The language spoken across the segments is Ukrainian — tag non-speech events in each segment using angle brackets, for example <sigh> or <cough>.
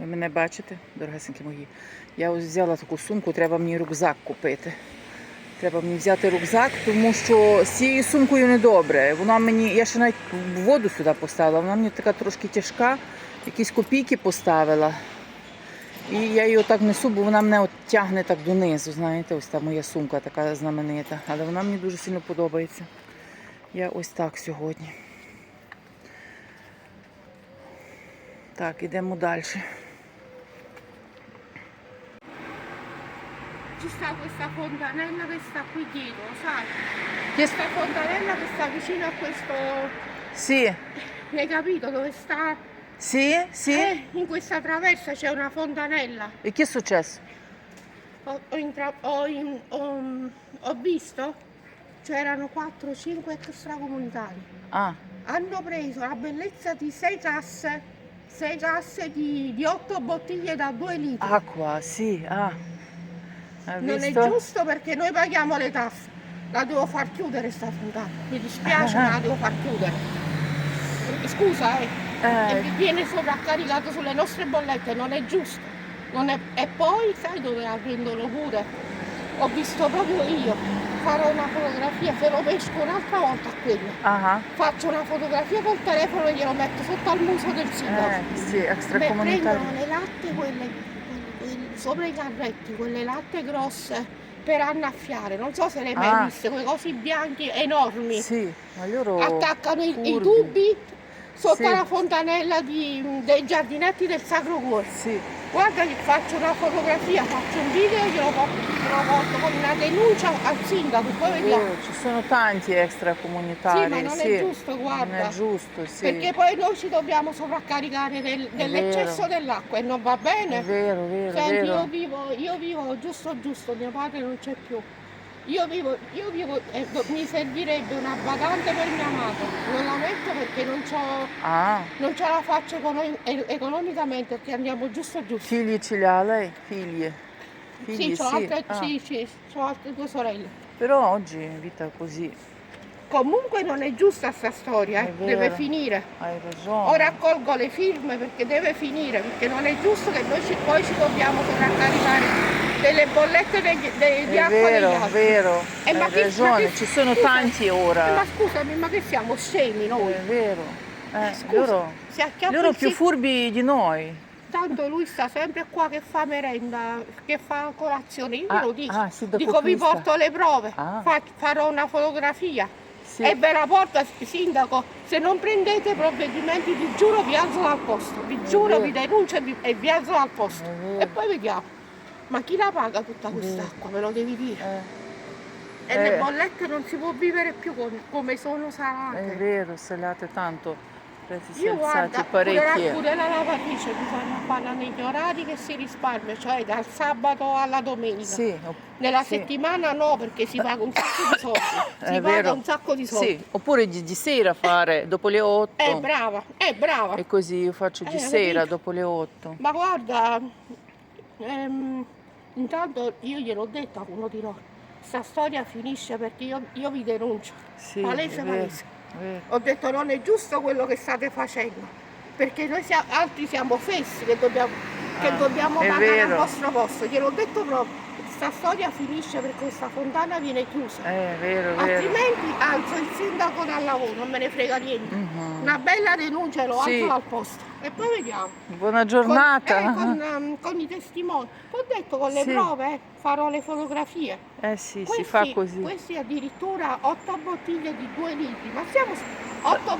Ви мене бачите, дорогесенькі мої. Я ось взяла таку сумку, треба мені рюкзак купити. Треба мені взяти рюкзак, тому що з цією сумкою недобре. Вона мені, я ще навіть воду сюди поставила, вона мені така трошки тяжка, якісь копійки поставила. І я її отак несу, бо вона мене от тягне так донизу. Знаєте, ось та моя сумка така знаменита. Але вона мені дуже сильно подобається. Я ось так сьогодні. Так, ідемо далі. Ci sta questa fontanella che sta qui dietro, sai? Che- Questa fontanella che sta vicino a questo... Sì, Hai capito dove sta? sì, sì. Eh, in questa traversa c'è una fontanella. E che è successo? Ho, ho intra- ho in- ho- ho visto, c'erano 4-5 extracomunitari. Ah, Hanno preso la bellezza di 6 casse, 6 casse di, di 8 bottiglie da 2 litri. acqua, sì, ah. Non è giusto perché noi paghiamo le tasse. La devo far chiudere sta fontana. Mi dispiace, ma la devo far chiudere. Scusa, eh. Eh. E viene sovraccaricato sulle nostre bollette, non è giusto. Non è- E poi sai dove la prendono pure? Ho visto proprio io. Farò una fotografia, se lo pesco un'altra volta a quello. Ah, Faccio una fotografia col telefono e glielo metto sotto al muso del sindaco. eh, sì, Beh, extracomunitario. prendono le latte, quelle- sopra i carretti, quelle latte grosse per annaffiare. Non so se le hai mai Ah. viste, quei cosi bianchi enormi. Sì, ma loro... Attaccano i, i tubi sotto Sì. la fontanella di- dei giardinetti del Sacro Cuore. Sì, Guarda che faccio una fotografia, faccio un video e glielo porto, porto con una denuncia al sindaco, poi vediamo. ci sono tanti extracomunitari. Sì, ma non è sì. giusto, guarda. Non è giusto, sì. Perché poi noi ci dobbiamo sovraccaricare del- dell'eccesso dell'acqua e non va bene. È vero, vero, Senti, vero. io vivo, io vivo giusto giusto, mio padre non c'è più. Io vivo, io vivo e do- mi servirebbe una badante per mia madre. Non la metto perché non, c'ho- Ah, non ce la faccio econo- e- economicamente perché andiamo giusto giusto. figli ce li ha lei? Figlie? Figli, Sì, ho altre, Ah, sì, sì, c'ho altre due sorelle. Però oggi è vita così, Comunque non è giusta sta storia, eh, deve finire. hai ragione. Ora raccolgo le firme perché deve finire, perché non è giusto che noi ci- poi ci dobbiamo sovraccaricare delle bollette degli- de- di È acqua degli vero, altri. vero, Eh, hai che- ragione, che- ci sono scusa, tanti Eh, ora. Ma scusami, ma che siamo scemi noi? È vero. Eh, Scusa, loro, loro più furbi di noi. Tanto lui sta sempre qua che fa merenda, che fa colazione, io Ah, glielo dico. ah, dico vi porto le prove, Ah. fa- farò una fotografia Sì. e ve la porto, sindaco. Se non prendete provvedimenti vi giuro vi alzo dal posto, vi giuro vi denuncio e vi, e vi alzo dal posto. È. E poi vediamo. Ma chi la paga tutta quest'acqua? Me lo devi dire. Eh, E eh. le bollette non si può vivere più con- come sono È salate. vero, salate tanto, prezzi si Io alzati guarda, pure la, parecchie. pure la lavatrice bisogna farla negli orari che si risparmia, cioè dal sabato alla domenica. Sì, Nella sì. settimana no, perché si paga un sacco di soldi. <coughs> Si È paga vero. un sacco di soldi. Sì, oppure di, di sera fare dopo le 8. È brava, è brava. E così io faccio di Eh, sera capito. dopo le 8. Ma guarda, ehm, intanto io gliel'ho detto a uno di loro, sta storia finisce perché io, io vi denuncio. Sì, palese, è vero, palese. Vero. Ho detto non è giusto quello che state facendo, perché noi sia- altri siamo fessi che dobbiamo, che Ah, dobbiamo è pagare vero. al vostro posto. Gliel'ho detto proprio, sta storia finisce perché questa fontana viene chiusa. È vero, vero. Altrimenti alzo il sindaco dal lavoro, non me ne frega niente. Mhm. Una bella denuncia lo Sì. alzo dal posto. E poi vediamo. Buona Con, giornata. eh, con, ehm, con i testimoni. Ho detto con le Sì. prove eh, farò le fotografie. Eh sì, Questi, si fa così. questi addirittura 8 bottiglie di 2 litri. Ma siamo 8,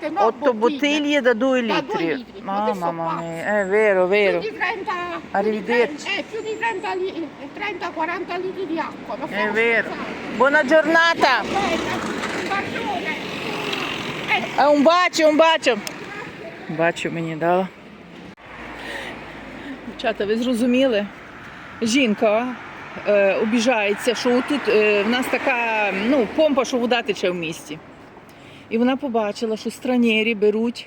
7, no, Otto bottiglie da 2 Da litri. due litri, ma che Mamma sono mia, è vero, vero. Più di 30, più di Arrivederci. 30 eh, più di 30, li- 30-40 litri di acqua. Ma È stiamo vero. scherzando? Buona giornata. Bella, un bacione. Eh, Е, Un bacio, un bacio. Бачу мені дала. Дівчата, ви зрозуміли? Жінка е, обіжається, що тут е, в нас така ну, помпа, що вода тече в місті. І вона побачила, що странєрі беруть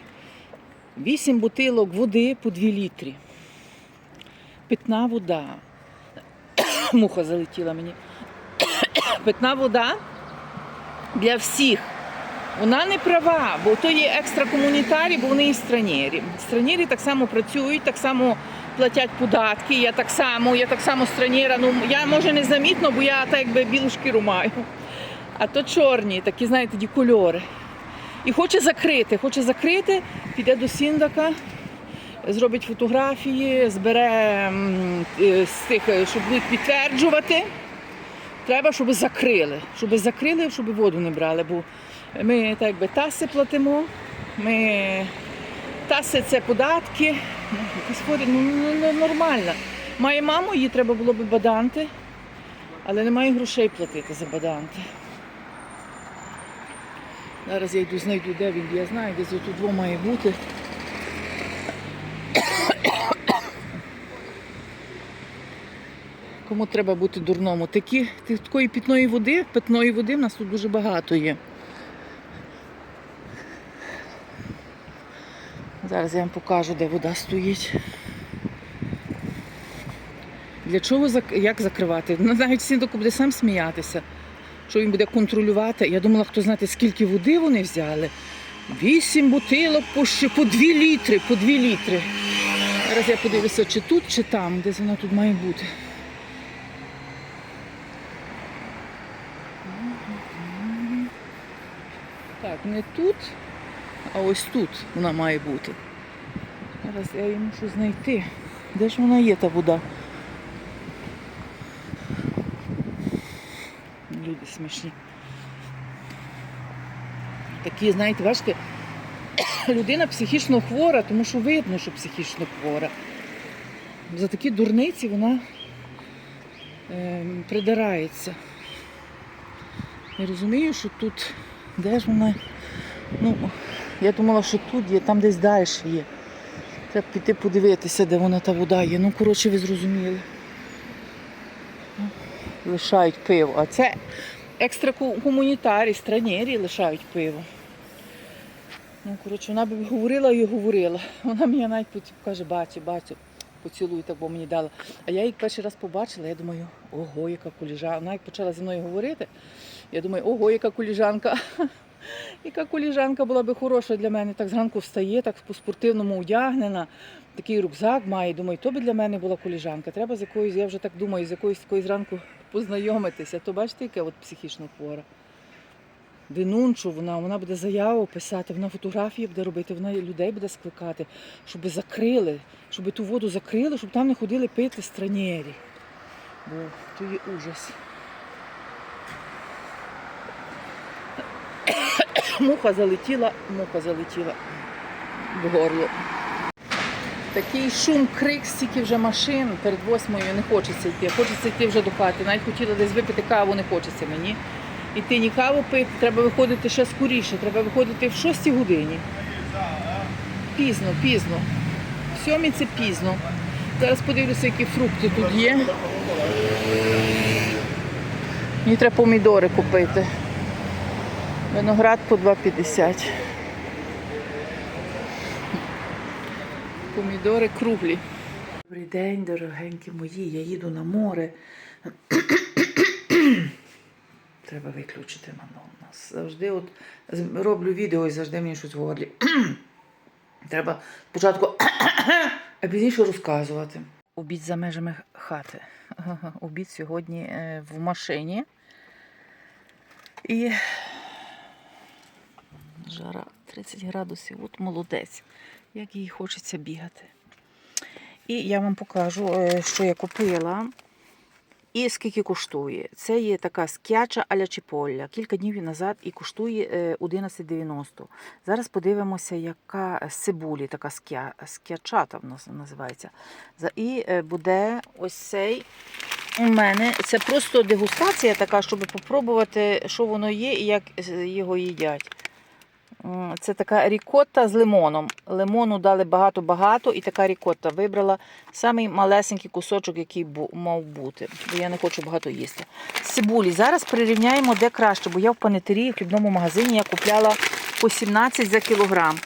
8 бутилок води по 2 літрі. Питна вода. <coughs> Муха залетіла мені. <coughs> Питна вода для всіх Вона не права, бо то є екстракомунітарі, бо вони і странєрі. Странєрі так само працюють, так само платять податки. Я так само, я так само странєра. Ну я може незамітно, бо я так якби білу шкіру маю. А то чорні, такі, знаєте, ті кольори. І хоче закрити, хоче закрити, піде до Сіндака, зробить фотографії, збере е, з тих, е, щоб будуть підтверджувати. Треба, щоб закрили. Щоб закрили, щоб воду не брали. Бо ми так якби таси платимо. Ми таси це податки. Ходить, ну, ну, ну, нормально. Має маму, їй треба було б баданти, але немає грошей платити за баданти. Зараз я йду знайду, де він. Я знаю, десь тут дво має бути. Кому треба бути дурному? Такі, такої питної води, питної води в нас тут дуже багато є. Зараз я вам покажу, де вода стоїть. Для чого як закривати? Ну, навіть Сіндоку буде сам сміятися, що він буде контролювати. Я думала, хто знати, скільки води вони взяли. Вісім бутилок по, ще по дві літри, по дві літри. Зараз я подивлюся, чи тут, чи там, десь вона тут має бути. Так, не тут, а ось тут вона має бути. Зараз я її мушу знайти. Де ж вона є, та вода? Люди смішні. Такі, знаєте, бачите, <coughs> людина психічно хвора, тому що видно, що психічно хвора. За такі дурниці вона е, придирається. Я розумію, що тут, де ж вона? Ну, я думала, що тут є, там десь далі є. Треба піти подивитися, де вона та вода є. Ну, коротше, ви зрозуміли. Лишають пиво. А це екстракомунітарі, странєрі лишають пиво. Ну, коротше, вона б говорила і говорила. Вона мені навіть каже, бачу, бачу, поцілуй, так бо мені дала. А я її перший раз побачила, я думаю, ого, яка коліжанка. Вона як почала зі мною говорити, я думаю, ого, яка коліжанка. Яка коліжанка була би хороша для мене. Так зранку встає, так по-спортивному одягнена, такий рюкзак має. Думаю, то би для мене була коліжанка. Треба з якоюсь, я вже так думаю, з якоюсь такою зранку познайомитися. То бачите, яке от психічно хвора. Денунчу, вона, вона буде заяву писати, вона фотографії буде робити, вона людей буде скликати, щоб закрили, щоб ту воду закрили, щоб там не ходили пити странєрі. Бо то є ужас. Муха залетіла, муха залетіла в горло. Такий шум, крик, стільки вже машин перед восьмою не хочеться йти. Хочеться йти вже до хати. Навіть хотіла десь випити каву, не хочеться мені. Іти ні каву пити, треба виходити ще скоріше, треба виходити в 6 годині. Пізно, пізно. В сьомій це пізно. Зараз подивлюся, які фрукти тут є. Мені треба помідори купити. Виноград по 2,50. Помідори круглі. Добрий день, дорогенькі мої. Я їду на море. <clears throat> Треба виключити у нас. Завжди от роблю відео і завжди мені щось в горлі. <clears throat> Треба спочатку, <clears throat> а пізніше розказувати. Обід за межами хати. Обід сьогодні е, в машині. І жара 30 градусів, от молодець, як їй хочеться бігати. І я вам покажу, е, що я купила і скільки коштує. Це є така скяча аля чіполля. Кілька днів назад і коштує е, 11,90. Зараз подивимося, яка з цибулі така скя, скячата в нас називається. І е, буде ось цей у мене. Це просто дегустація така, щоб попробувати, що воно є і як е, його їдять. Це така рікотта з лимоном. Лимону дали багато-багато, і така рікотта вибрала самий малесенький кусочок, який мав бути. Бо я не хочу багато їсти. Цибулі. Зараз прирівняємо, де краще, бо я в панетері в хлібному магазині я купляла по 17 за кілограм.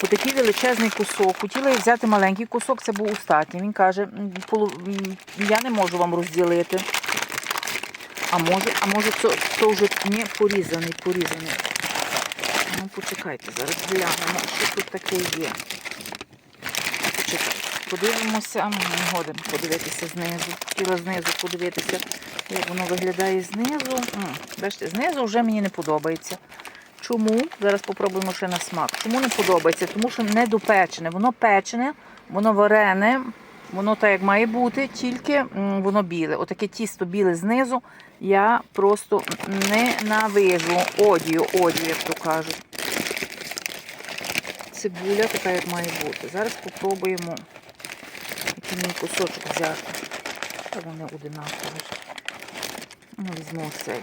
По такий величезний кусок. Хотіла я взяти маленький кусок, це був остатній. Він каже, «М, полу- м, я не можу вам розділити. А може, а може, це, це вже не порізаний, порізаний. Ну, почекайте, зараз глянемо, що тут таке є. Почекайте. Подивимося, не годен подивитися знизу. Хотіла знизу подивитися, як воно виглядає знизу. Бачите, знизу вже мені не подобається. Чому? Зараз попробуємо ще на смак. Чому не подобається? Тому що не допечене. Воно печене, воно варене, воно так як має бути, тільки воно біле. Отаке тісто біле знизу. Я просто ненавижу одію, одію, як то кажуть. Цибуля така, як має бути. Зараз попробуємо який мені кусочок взяти. Та вони одинакові. Ну, візьму цей.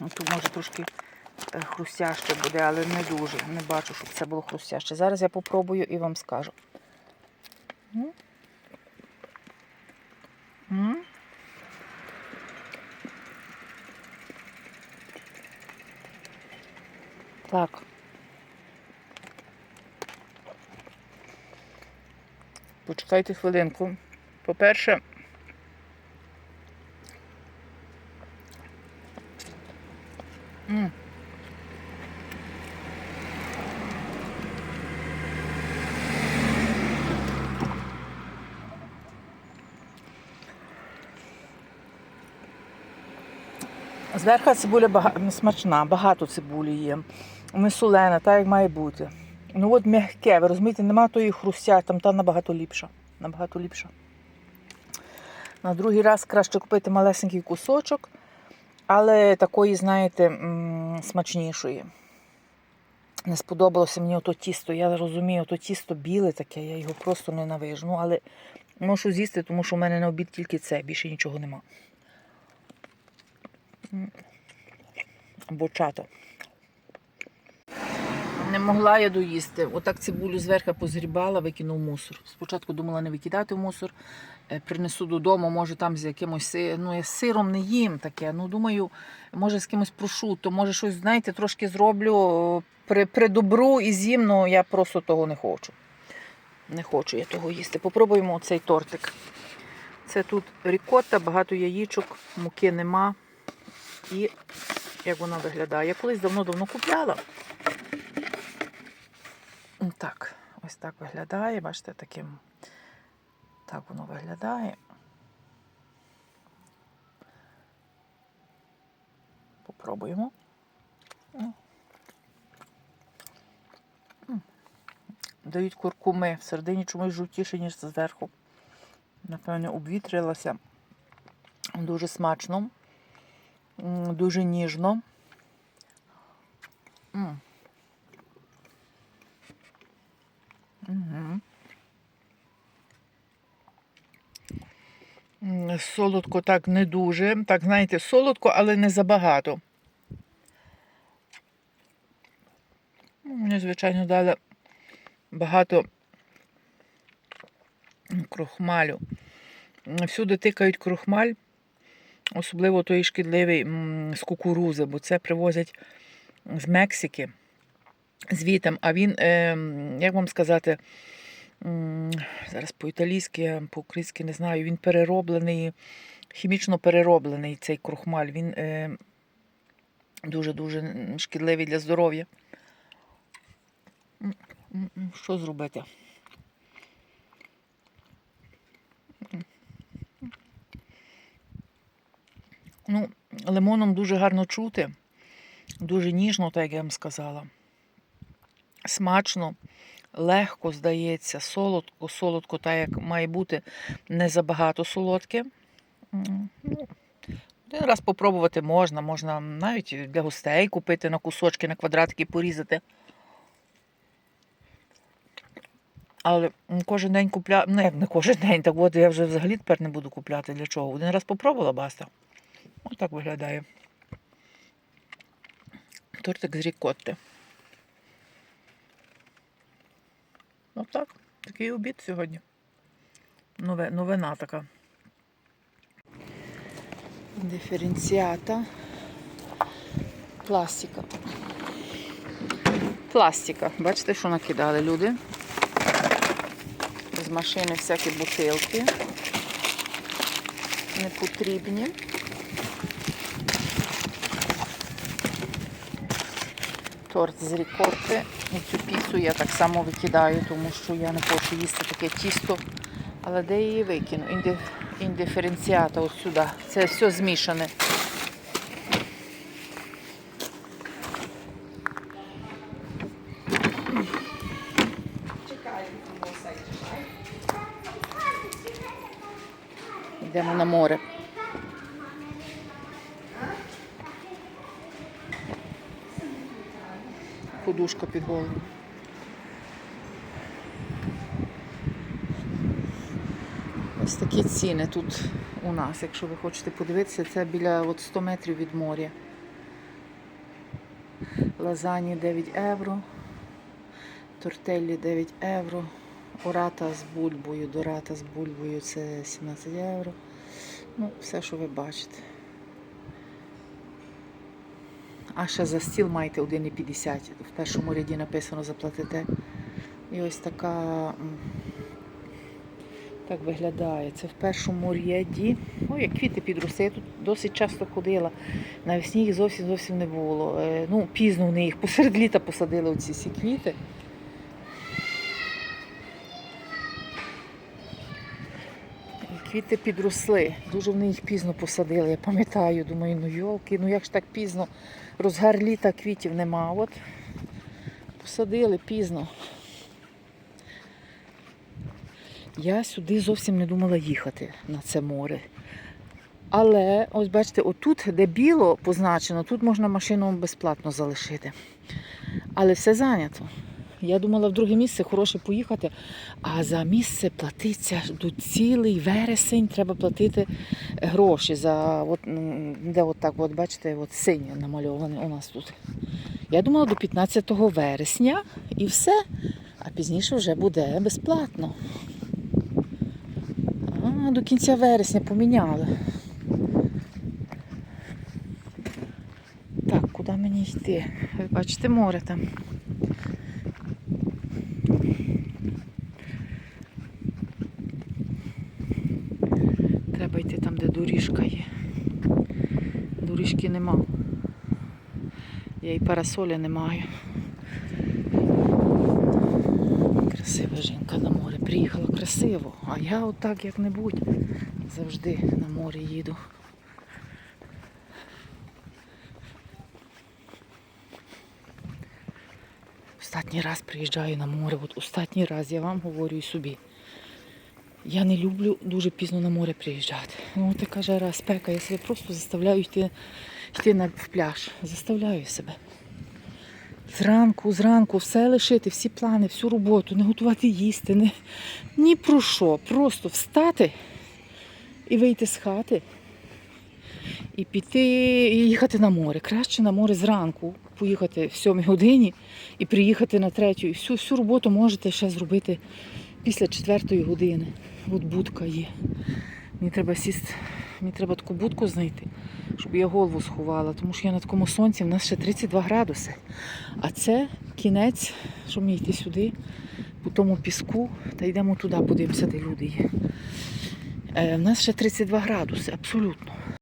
Ну, Тут може трошки е, хрустяще буде, але не дуже. Не бачу, щоб це було хрустяще. Зараз я попробую і вам скажу. Почекайте хвилинку. По-перше, Зверху цибуля бага... смачна, багато цибулі є. Не солена, так як має бути. Ну от м'яке, ви розумієте, нема тої хрустя, там та набагато ліпша. Набагато ліпша. На другий раз краще купити малесенький кусочок, але такої, знаєте, смачнішої. Не сподобалося мені ото тісто. Я розумію, ото тісто біле таке, я його просто ненавижу. Ну, але можу з'їсти, тому що в мене на обід тільки це, більше нічого нема. М. Не могла я доїсти. Отак цибулю зверху позгрібала, викинув мусор. Спочатку думала не викидати в мусор, е, принесу додому, може там з якимось ну, я сиром не їм таке. Ну, думаю, може з кимось прошу, то може щось, знаєте, трошки зроблю при, при добру і з'їм, ну я просто того не хочу. Не хочу я того їсти. Попробуємо цей тортик. Це тут рікотта, багато яєчок, муки нема. І як вона виглядає. Я колись давно-давно купляла. Так, ось так виглядає. Бачите, таким. Так воно виглядає. Попробуємо. Дають куркуми. Всередині чомусь жовтіше, ніж зверху. Напевне, обвітрилася. Дуже смачно. Дуже ніжно. М. М, Солодко так не дуже. Так, знаєте, солодко, але не забагато. Ну, Мені, звичайно, дали багато крохмалю. Всюди тикають крохмаль, особливо той шкідливий з кукурузи, бо це привозять з Мексики звітом, а він, е, як вам сказати, зараз по-італійськи, по-українськи не знаю, він перероблений, хімічно перероблений цей крохмаль. Він дуже-дуже шкідливий для здоров'я. Що зробити? Ну, лимоном дуже гарно чути, дуже ніжно, так як я вам сказала смачно, легко здається, солодко, солодко, так як має бути, не забагато солодке. Ну, один раз попробувати можна, можна навіть для гостей купити на кусочки, на квадратики порізати. Але кожен день купляти, ну як не кожен день, так от я вже взагалі тепер не буду купляти. Для чого? Один раз попробувала, баста. Ось так виглядає. Тортик з рікотти. Отак, такий обід сьогодні. Нове, новина така. Диференціата. Пластика. Пластика. Бачите, що накидали люди? З машини всякі бутилки. Непотрібні. Торт з рікорти. І цю піцу я так само викидаю, тому що я не хочу їсти таке тісто. Але де її викину? Інди... Індиференціата ось сюди. Це все змішане. Йдемо на море. Подушка під голову. Ось такі ціни тут у нас, якщо ви хочете подивитися, це біля от 100 метрів від моря. Лазані 9 євро, тортеллі 9 євро, ората з бульбою, дората з бульбою це 17 євро. Ну, все, що ви бачите. А ще за стіл маєте 1,50. В першому ряді написано заплатите. І ось така так виглядає. Це в першому ряді. Ой, як квіти підросли. Я тут досить часто ходила. Навесні їх зовсім зовсім не було. Е, Ну, пізно вони їх посеред літа посадили оці всі квіти. І Квіти підросли. Дуже вони їх пізно посадили. Я пам'ятаю, думаю, ну йолки, ну як ж так пізно. Розгар літа квітів нема. От посадили пізно. Я сюди зовсім не думала їхати на це море. Але ось бачите, отут, де біло позначено, тут можна машину безплатно залишити. Але все зайнято. Я думала в друге місце хороше поїхати, а за місце платиться до цілий вересень, треба платити гроші за от, де от от бачите, от синє намальоване у нас тут. Я думала до 15 вересня і все, а пізніше вже буде безплатно. А, до кінця вересня поміняли. Так, куди мені йти? Ви бачите море там. Треба йти там, де доріжка є. Доріжки нема. Я і парасоля не маю. Красива жінка на море. Приїхала красиво, а я отак як-небудь завжди на море їду. Останній раз приїжджаю на море. От останній раз я вам говорю і собі. Я не люблю дуже пізно на море приїжджати. Ну, така жара, спека, я себе просто заставляю йти, йти на пляж. Заставляю себе. Зранку, зранку, все лишити, всі плани, всю роботу, не готувати їсти, не, ні про що. Просто встати і вийти з хати і піти і їхати на море. Краще на море зранку поїхати в 7 годині і приїхати на третю. І всю, всю роботу можете ще зробити після четвертої години. От будка є. Мені треба сісти, мені треба таку будку знайти, щоб я голову сховала, тому що я на такому сонці, в нас ще 32 градуси. А це кінець, що мені йти сюди, по тому піску, та йдемо туди, подивимося, де люди є. Е, в нас ще 32 градуси, абсолютно.